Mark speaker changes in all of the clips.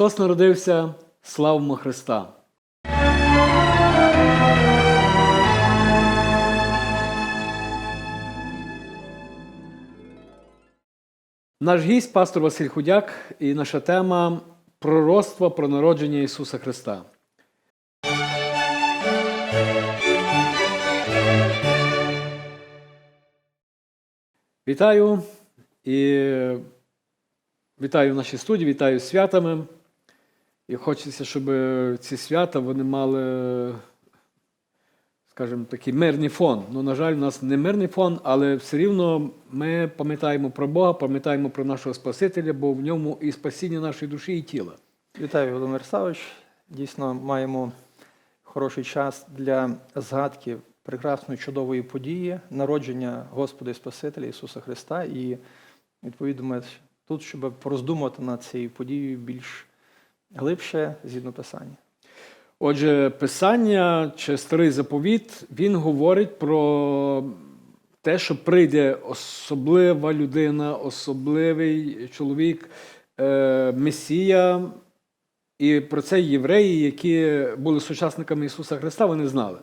Speaker 1: Христос народився, славимо Христа! Наш гість пастор Василь Худяк і наша тема пророцтво про народження Ісуса Христа. Вітаю і вітаю в нашій студії, вітаю з святами. І хочеться, щоб ці свята вони мали, скажімо, такий мирний фон. Ну, на жаль, у нас не мирний фон, але все рівно ми пам'ятаємо про Бога, пам'ятаємо про нашого Спасителя, бо в ньому і спасіння нашої душі і тіла.
Speaker 2: Вітаю, Володимир Савич. Дійсно, маємо хороший час для згадки прекрасної чудової події, народження Господа і Спасителя Ісуса Христа. І відповідно тут, щоб пороздумувати над цією подією більш глибше згідно Писання.
Speaker 1: Отже, Писання чи старий заповіт, він говорить про те, що прийде особлива людина, особливий чоловік, е, Месія. І про це євреї, які були сучасниками Ісуса Христа, вони знали.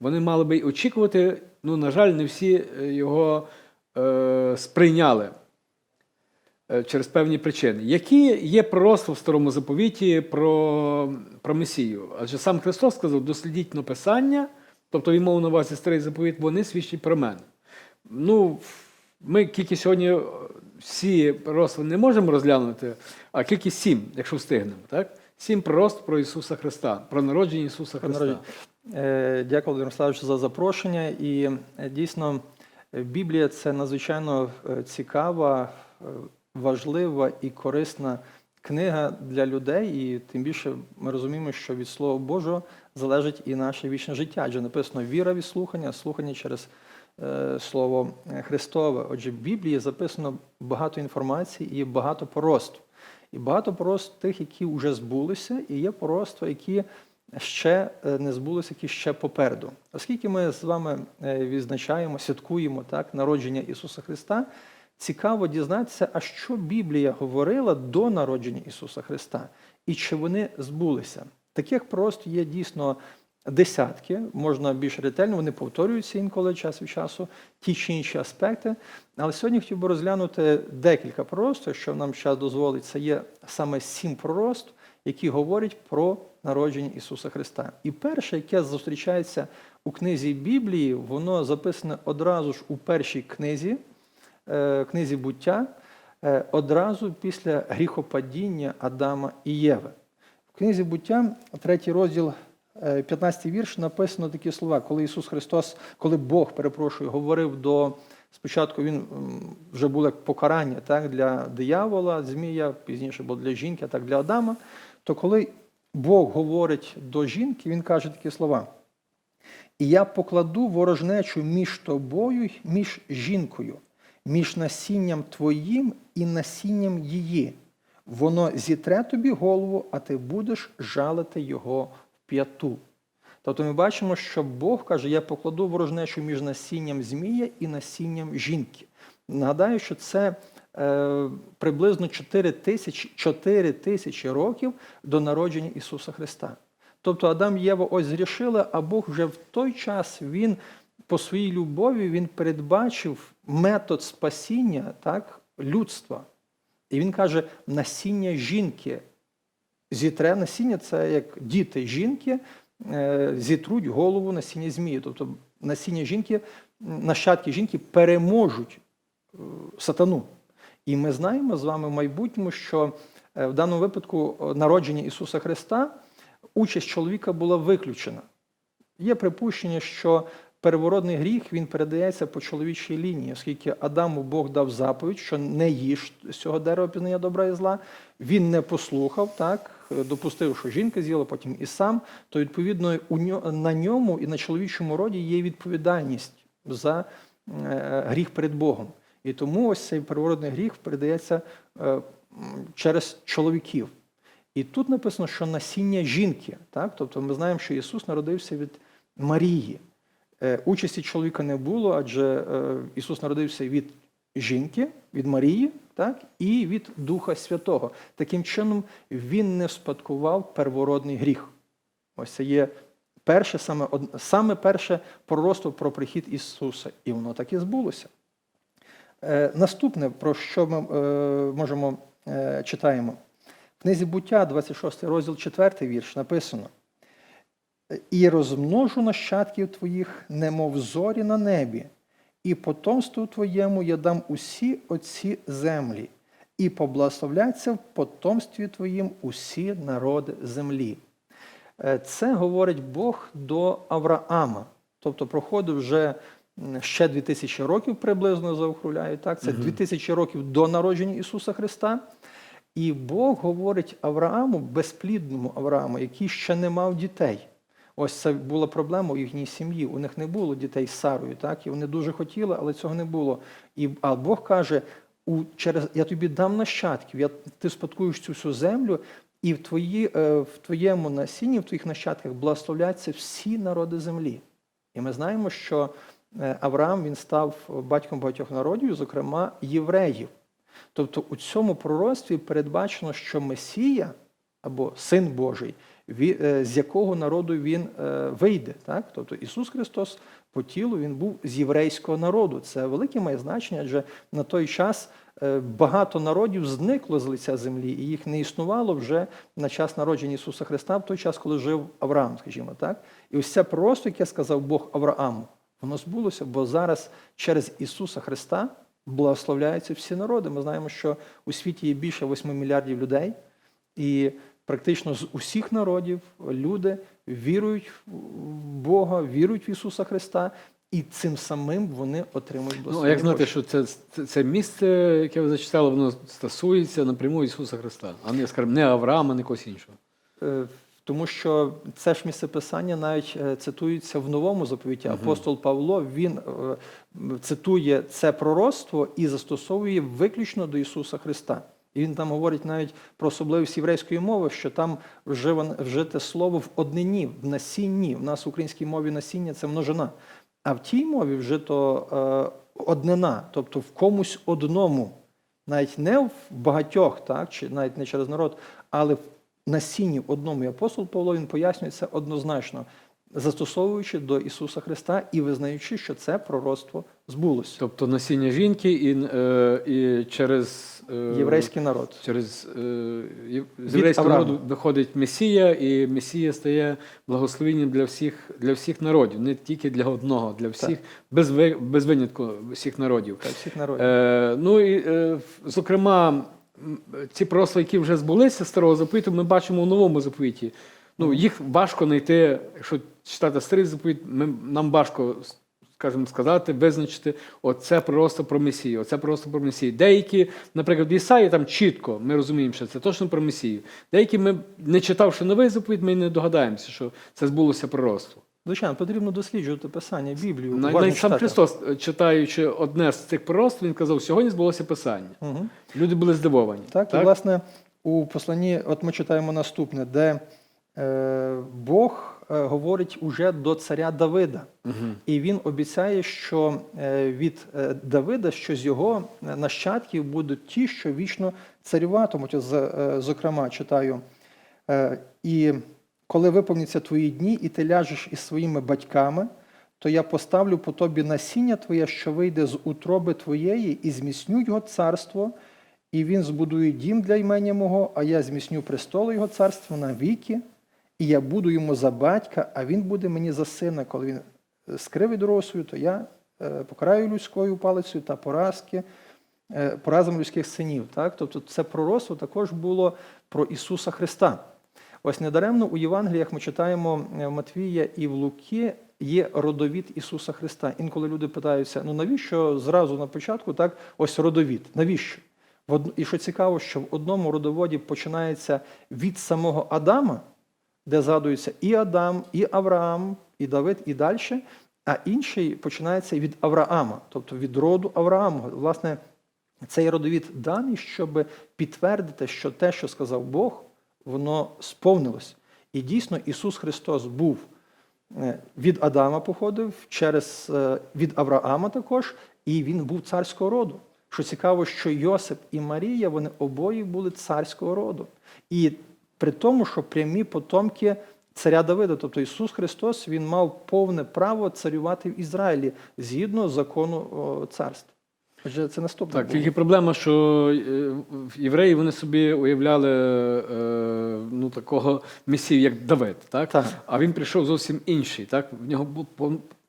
Speaker 1: Вони мали би й очікувати, ну, на жаль, не всі його е, сприйняли через певні причини. Які є пророцтва в старому заповіті про, про Месію? Адже сам Христос сказав: дослідіть написання, тобто він мов на увазі старий заповіт, вони свідчать про мене. Ну, ми тільки сьогодні всі пророцтва не можемо розглянути, а тільки сім, якщо встигнемо. Так? Сім пророцтв про Ісуса Христа, про народження Ісуса
Speaker 2: Про
Speaker 1: Христа.
Speaker 2: народження. Е, Дякую, Володимир Славович, за запрошення. І е, дійсно, е, Біблія це надзвичайно е, цікава, е, важлива і корисна книга для людей. І тим більше ми розуміємо, що від Слова Божого залежить і наше вічне життя. Адже написано віра від слухання, слухання через е, Слово Христове. Отже, в Біблії записано багато інформації і багато поросту. І багато пророцтв тих, які вже збулися, і є пророцтва, які ще е, не збулися, які ще попереду. Оскільки ми з вами е, відзначаємо, святкуємо так, народження Ісуса Христа, цікаво дізнатися, а що Біблія говорила до народження Ісуса Христа, і чи вони збулися. Таких пророцтв є дійсно десятки, можна більш ретельно, вони повторюються інколи час від часу, ті чи інші аспекти. Але сьогодні хотів би розглянути декілька пророцтв, що нам час дозволить, це є саме сім пророцтв, які говорять про народження Ісуса Христа. І перше, яке зустрічається у книзі Біблії, воно записане одразу ж у першій книзі, книзі буття, е, одразу після гріхопадіння Адама і Єви. В книзі буття, третій розділ, е, 15 вірш, написано такі слова, коли Ісус Христос, коли Бог, перепрошую, говорив до. Спочатку він вже було як покарання так, для диявола, змія, пізніше було для жінки, а так для Адама. То коли Бог говорить до жінки, він каже такі слова: І я покладу ворожнечу між тобою, між жінкою, між насінням твоїм і насінням її. Воно зітре тобі голову, а ти будеш жалити його в п'яту. Тобто ми бачимо, що Бог каже, я покладу ворожнечу між насінням змія і насінням жінки. Нагадаю, що це е, приблизно 4 тисячі, 4 тисячі років до народження Ісуса Христа. Тобто Адам і Єва ось зрішили, а Бог вже в той час він по своїй любові він передбачив метод спасіння так, людства. І він каже, насіння жінки. Зітре насіння це як діти жінки е, зітруть голову насіння змії. Тобто насіння жінки, нащадки жінки переможуть е, сатану. І ми знаємо з вами в майбутньому, що е, в даному випадку народження Ісуса Христа участь чоловіка була виключена. Є припущення, що переворотний гріх він передається по чоловічій лінії, оскільки Адаму Бог дав заповідь, що не їж з цього дерева пізнання добра і зла. Він не послухав, так, допустив, що жінка з'їла, потім і сам. То, відповідно, на ньому і на чоловічому роді є відповідальність за е, гріх перед Богом. І тому ось цей переворотний гріх передається е, через чоловіків. І тут написано, що насіння жінки. Так? Тобто ми знаємо, що Ісус народився від Марії. Е, Участі чоловіка не було, адже е, Ісус народився від жінки, від Марії, так, і від Духа Святого. Таким чином, він не спадкував первородний гріх. Ось це є перше, саме, саме перше пророцтво про прихід Ісуса. І воно так і збулося. Е, наступне, про що ми можемо читаємо. В книзі буття, 26 розділ, 4 вірш, написано: І розмножу нащадків твоїх, немов зорі на небі, і потомству твоєму я дам усі оці землі, і поблагословляться в потомстві твоїм усі народи землі. Е, Це говорить Бог до Авраама. Тобто проходив вже ще 2000 років приблизно заокругляю. Так? Це 2000 років до народження Ісуса Христа. І Бог говорить Аврааму, безплідному Аврааму, який ще не мав дітей. Ось це була проблема у їхній сім'ї. У них не було дітей з Сарою, так? І вони дуже хотіли, але цього не було. І, а Бог каже: у, через, я тобі дам нащадків, я, ти спадкуєш цю всю землю, і в, твої, е, в твоєму насінні, в твоїх нащадках благословляться всі народи землі. І ми знаємо, що е, Авраам він став батьком багатьох народів, зокрема євреїв. Тобто у цьому пророцтві передбачено, що Месія або Син Божий, з якого народу він е, вийде. Так? Тобто Ісус Христос по тілу він був з єврейського народу. Це велике має значення, адже на той час е, багато народів зникло з лиця землі, і їх не існувало вже на час народження Ісуса Христа, в той час, коли жив Авраам, скажімо так. І ось це пророцтво, яке сказав Бог Аврааму, воно збулося, бо зараз через Ісуса Христа благословляються всі народи. Ми знаємо, що у світі є більше 8 мільярдів людей, і практично з усіх народів люди вірують в Бога, вірують в Ісуса Христа, і цим самим вони отримують
Speaker 1: Ну, як знати, що це, це, це місце, яке ви зачитали, воно стосується напряму Ісуса Христа, а не, скажімо, не Авраама, не когось іншого.
Speaker 2: Е, Тому що це ж місце писання навіть е, цитується в новому заповіті. Апостол Павло він е, цитує це пророцтво і застосовує виключно до Ісуса Христа. І він там говорить навіть про особливість єврейської мови, що там вживане- вжите слово в однині, в насінні. В нас в українській мові насіння це множина. А в тій мові вжито е, однина, тобто в комусь одному навіть не в багатьох, так, чи навіть не через народ, але в насінні в одному. І апостол Павло він пояснює це однозначно, застосовуючи до Ісуса Христа і визнаючи, що це пророцтво збулося.
Speaker 1: Тобто насіння жінки і, е, і через, е,
Speaker 2: Єврейський народ.
Speaker 1: через е, з єврейського народу виходить Месія, і Месія стає благословенням для всіх, для всіх народів, не тільки для одного, для всіх, без, ви- без винятку всіх народів.
Speaker 2: Та всіх народів.
Speaker 1: Е, ну і е, зокрема, ці пророцтва, які вже збулися з старого заповіту, ми бачимо у новому заповіті. Ну, їх важко знайти, якщо читати старий заповіт, ми, нам важко, скажімо, сказати, визначити оце пророцтво про Месію, оце пророцтво про Месію. Деякі, наприклад, в Ісаї там чітко ми розуміємо, що це точно про Месію. Деякі ми, не читавши новий заповіт, ми не догадаємося, що це збулося пророцтво.
Speaker 2: Звичайно, потрібно досліджувати Писання, Біблію.
Speaker 1: Навіть сам. Христос, е, читаючи одне з цих пророцтв, він казав, сьогодні збулося Писання.
Speaker 2: Мгм.
Speaker 1: Люди були здивовані.
Speaker 2: Так, і власне у посланні, от ми читаємо наступне, де е, Бог говорить уже до царя Давида.
Speaker 1: Мгм.
Speaker 2: І він обіцяє, що е, від е, Давида, що з його е, нащадків будуть ті, що вічно царюватимуть. Е, Зокрема, читаю. е, І коли виповняться твої дні, і ти ляжеш із своїми батьками, то я поставлю по тобі насіння твоє, що вийде з утроби твоєї, і зміцню його царство, і він збудує дім для імення мого, а я зміцню престолу його царства на віки, і я буду йому за батька, а він буде мені за сина, коли він скривить дорогу свою, то я е, покараю людською палицею та поразки, е, поразом людських синів. Так? Тобто це пророцтво також було про Ісуса Христа. Ось недаремно у Євангеліях ми читаємо е, в Матвія і в Луки є родовід Ісуса Христа. Інколи люди питаються, ну навіщо зразу на початку так ось родовід? Навіщо? І що цікаво, що в одному родоводі починається від самого Адама, де згадується і Адам, і Авраам, і Давид, і далі, а інший починається від Авраама, тобто від роду Аврааму. Власне, цей родовід даний, щоб підтвердити, що те, що сказав Бог, воно сповнилось. І дійсно Ісус Христос був е, від Адама походив, через, е, від Авраама також, і він був царського роду. Що цікаво, що Йосип і Марія вони обоє були царського роду. І при тому, що прямі потомки царя Давида, тобто Ісус Христос, він мав повне право царювати в Ізраїлі згідно закону царства. Отже, це наступне.
Speaker 1: Так,
Speaker 2: було.
Speaker 1: тільки проблема, що е, євреї вони собі уявляли е, ну, такого месію, як Давид, так?
Speaker 2: Так.
Speaker 1: а він прийшов зовсім інший. Так? В нього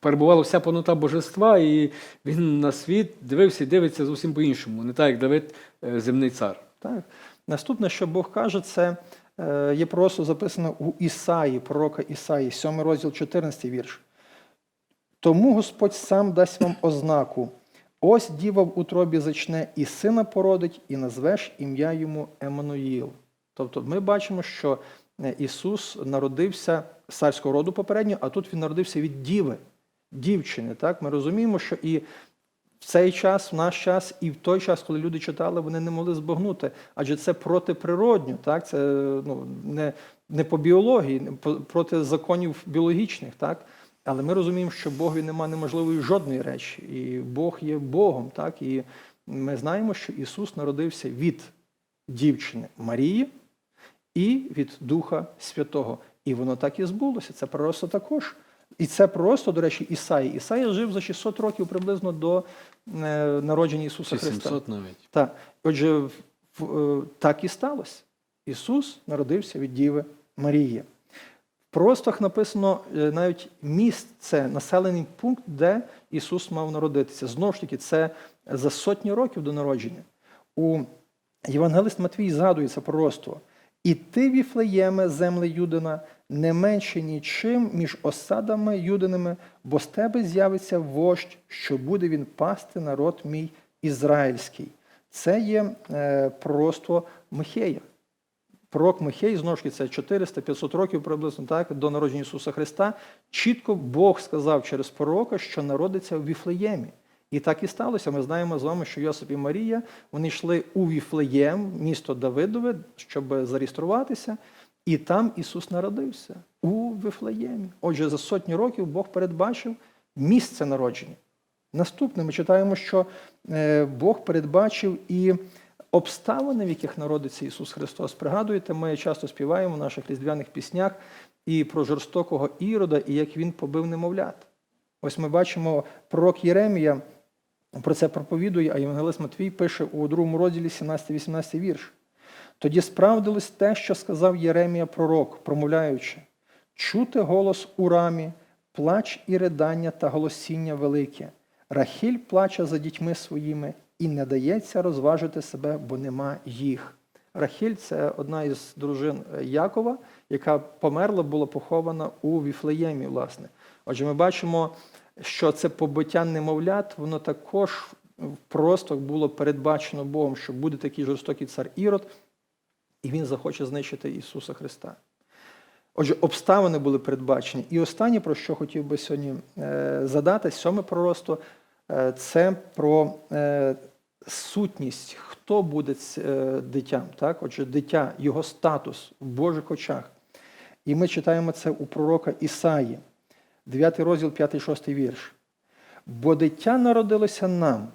Speaker 1: перебувала вся повнота божества, і він на світ дивився і дивиться зовсім по-іншому, не так, як Давид, е, земний цар.
Speaker 2: Так. Наступне, що Бог каже, це є просто записано у Ісаї, пророка Ісаї, 7 розділ, 14 вірш. Тому Господь сам дасть вам ознаку. Ось діва в утробі зачне, і сина породить, і назвеш ім'я йому Еммануїл. Тобто ми бачимо, що е, Ісус народився з царського роду попередньо, а тут Він народився від діви, дівчини. Так? Ми розуміємо, що і в цей час, в наш час, і в той час, коли люди читали, вони не могли збагнути, адже це протиприродньо, так? це ну, не, не по біології, не по- проти законів біологічних. Так? Але ми розуміємо, що Богові нема неможливої жодної речі, і Бог є Богом. Так? І ми знаємо, що Ісус народився від дівчини Марії і від Духа Святого. І воно так і збулося. Це пророцтво також. І це просто, до речі, Ісаї. Ісаїя жив за 600 років приблизно до е, народження Ісуса Христа.
Speaker 1: 700 навіть.
Speaker 2: Так. Отже, е, так і сталося. Ісус народився від Діви Марії. В простах написано е, навіть місце, населений пункт, де Ісус мав народитися. Знову ж таки, це за сотні років до народження. У Євангелист Матвій згадує це пророцтво. І ти, Віфлеєме, земле Юдина, не менше нічим між осадами юдиними, бо з тебе з'явиться вождь, що буде він пасти народ мій ізраїльський. Це є е, пророцтво Михея. Пророк Михей, знову ж таки, це 400-500 років приблизно так, до народження Ісуса Христа. Чітко Бог сказав через пророка, що народиться в Віфлеємі. І так і сталося. Ми знаємо з вами, що Йосип і Марія вони йшли у Віфлеєм, місто Давидове, щоб зареєструватися, і там Ісус народився у Віфлеємі. Отже, за сотні років Бог передбачив місце народження. Наступне ми читаємо, що е, Бог передбачив і обставини, в яких народиться Ісус Христос. Пригадуєте, ми часто співаємо в наших різдвяних піснях і про жорстокого ірода, і як він побив немовлят. Ось ми бачимо пророк Єремія про це проповідує, а Євангелист Матвій пише у другому розділі 17-18 вірш. Тоді справдилось те, що сказав Єремія пророк, промовляючи: чути голос у рамі, плач і ридання та голосіння велике. Рахіль плаче за дітьми своїми і не дається розважити себе, бо нема їх. Рахіль це одна із дружин Якова, яка померла, була похована у Віфлеємі, власне. Отже, ми бачимо, що це побиття немовлят, воно також просто було передбачено Богом, що буде такий жорстокий цар Ірод, і він захоче знищити Ісуса Христа. Отже, обставини були передбачені. І останнє, про що хотів би сьогодні е, задати, сьоме пророцтво, е, це про е, сутність, хто буде дитям. Так? Отже, дитя, його статус в Божих очах. І ми читаємо це у пророка Ісаї, 9 розділ, 5-6 вірш. Бо дитя народилося нам,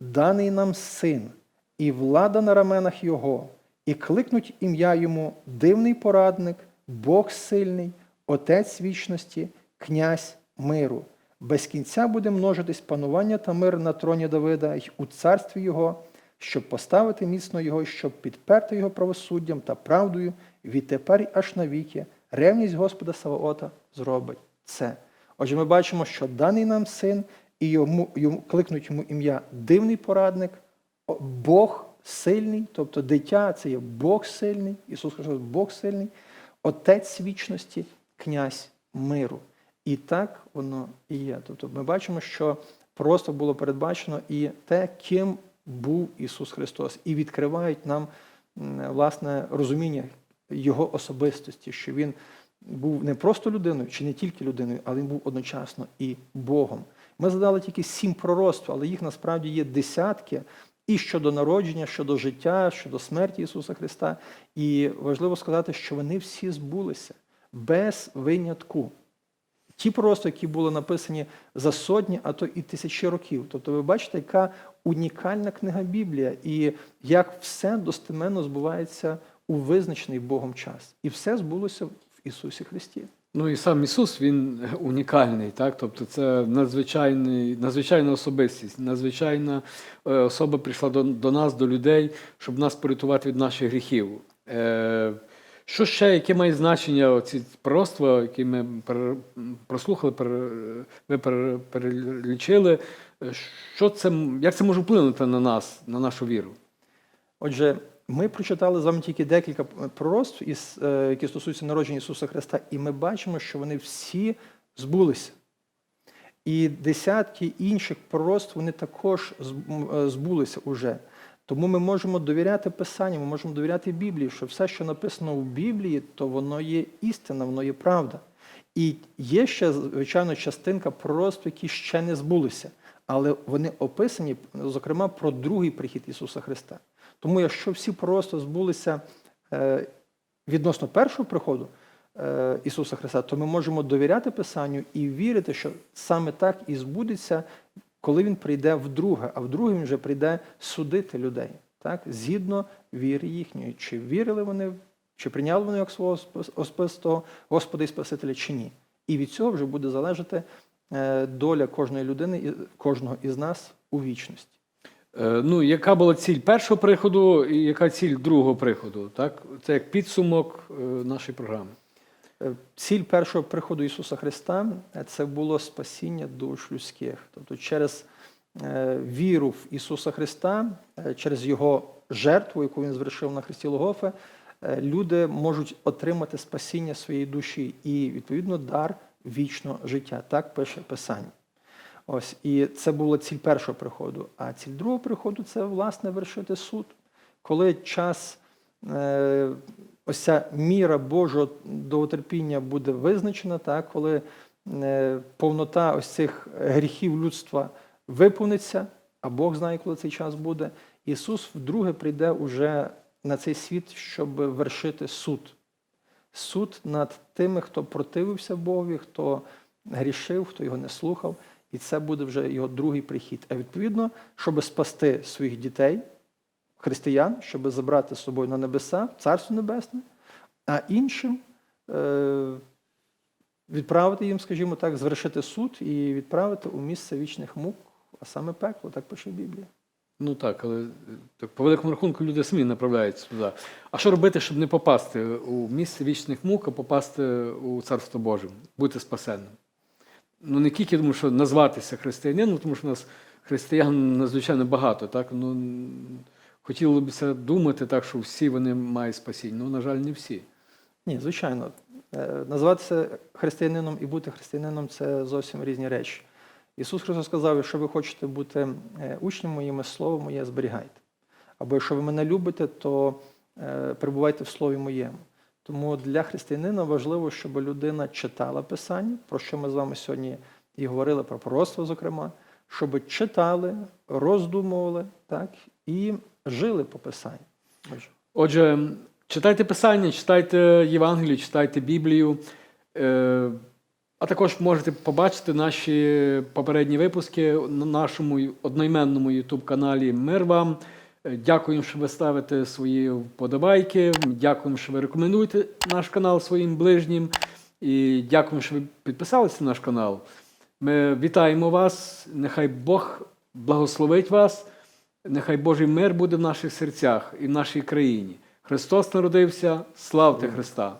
Speaker 2: даний нам син, і влада на раменах його, і кликнуть ім'я йому дивний порадник, Бог сильний, Отець вічності, князь миру. Без кінця буде множитись панування та мир на троні Давида й у царстві його, щоб поставити міцно його, щоб підперти його правосуддям та правдою відтепер аж навіки. Ревність Господа Саваота зробить це. Отже, ми бачимо, що даний нам син, і йому, йому кликнуть йому ім'я дивний порадник, Бог сильний, тобто дитя це є Бог сильний, Ісус Христос Бог сильний, Отець вічності, князь миру. І так воно і є. Тобто ми бачимо, що просто було передбачено і те, ким був Ісус Христос, і відкривають нам власне розуміння Його особистості, що Він був не просто людиною, чи не тільки людиною, але він був одночасно і Богом. Ми задали тільки сім пророцтв, але їх насправді є десятки. І щодо народження, щодо життя, щодо смерті Ісуса Христа. І важливо сказати, що вони всі збулися без винятку. ті пророцтва, які були написані за сотні, а то і тисячі років. Тобто, ви бачите, яка унікальна книга Біблія, і як все достеменно збувається у визначений Богом час. І все збулося в Ісусі Христі.
Speaker 1: Ну і сам Ісус він унікальний, так? Тобто це надзвичайний, надзвичайна особистість, надзвичайна е, особа прийшла до, до нас, до людей, щоб нас порятувати від наших гріхів. Е, що ще, яке має значення оці пророцтва, які ми прослухали, ви перелічили? Е, Що це, як це може вплинути на нас, на нашу віру?
Speaker 2: Отже, ми прочитали з вами тільки декілька пророцтв, е, які стосуються народження Ісуса Христа, і ми бачимо, що вони всі збулися. І десятки інших пророцтв вони також е, збулися уже. Тому ми можемо довіряти Писанню, ми можемо довіряти Біблії, що все, що написано в Біблії, то воно є істина, воно є правда. І є ще, звичайно, частинка пророцтв, які ще не збулися, але вони описані, зокрема, про другий прихід Ісуса Христа. Тому якщо всі пророцтва збулися е, відносно першого приходу е, Ісуса Христа, то ми можемо довіряти Писанню і вірити, що саме так і збудеться, коли Він прийде вдруге, а вдруге Він вже прийде судити людей, так? згідно віри їхньої. Чи вірили вони, чи прийняли вони як свого особистого Господа і Спасителя, чи ні. І від цього вже буде залежати е, доля кожної людини, кожного із нас у вічності.
Speaker 1: Е, Ну, яка була ціль першого приходу і яка ціль другого приходу? Так? Це як підсумок е, нашої програми.
Speaker 2: Е, Ціль першого приходу Ісуса Христа це було спасіння душ людських. Тобто через віру в Ісуса Христа, через Його жертву, яку Він звершив на Христі Логофе, люди можуть отримати спасіння своєї душі і, відповідно, дар вічного життя. Так пише Писання. Ось, і це була ціль першого приходу. А ціль другого приходу це, власне, вершити суд. Коли час, е, ось ця міра Божого довготерпіння буде визначена, так, коли е, повнота ось цих гріхів людства виповниться, а Бог знає, коли цей час буде, Ісус вдруге прийде уже на цей світ, щоб вершити суд. Суд над тими, хто противився Богові, хто грішив, хто його не слухав. І це буде вже його другий прихід. А відповідно, щоб спасти своїх дітей, християн, щоб забрати з собою на небеса, Царство Небесне, а іншим е, відправити їм, скажімо так, звершити суд і відправити у місце вічних мук, а саме пекло, так пише Біблія.
Speaker 1: Ну так, але так, по великому рахунку люди самі направляються туди. А що робити, щоб не попасти у місце вічних мук, а попасти у Царство Боже, бути спасенним? Ну не тільки тому, що назватися християнином, тому що у нас християн надзвичайно багато. Так? Ну, хотіло б думати так, що всі вони мають спасіння. Ну, на жаль, не всі.
Speaker 2: Ні, звичайно. Е, Назватися християнином і бути християнином це зовсім різні речі. Ісус Христос сказав, якщо ви хочете бути е, учнем моїми, слово моє зберігайте. Або якщо ви мене любите, то е, перебувайте в слові моєму. Тому для християнина важливо, щоб людина читала Писання, про що ми з вами сьогодні і говорили про пророцтво, зокрема, щоб читали, роздумували так, і жили по Писанню.
Speaker 1: Отже, читайте Писання, читайте Євангелію, читайте Біблію. Е, А також можете побачити наші попередні випуски на нашому одноіменному YouTube-каналі Мир вам. Е, Дякуємо, що ви ставите свої вподобайки. Дякуємо, що ви рекомендуєте наш канал своїм ближнім. І дякуємо, що ви підписалися на наш канал. Ми вітаємо вас. Нехай Бог благословить вас. Нехай Божий мир буде в наших серцях і в нашій країні. Христос народився, славте Христа!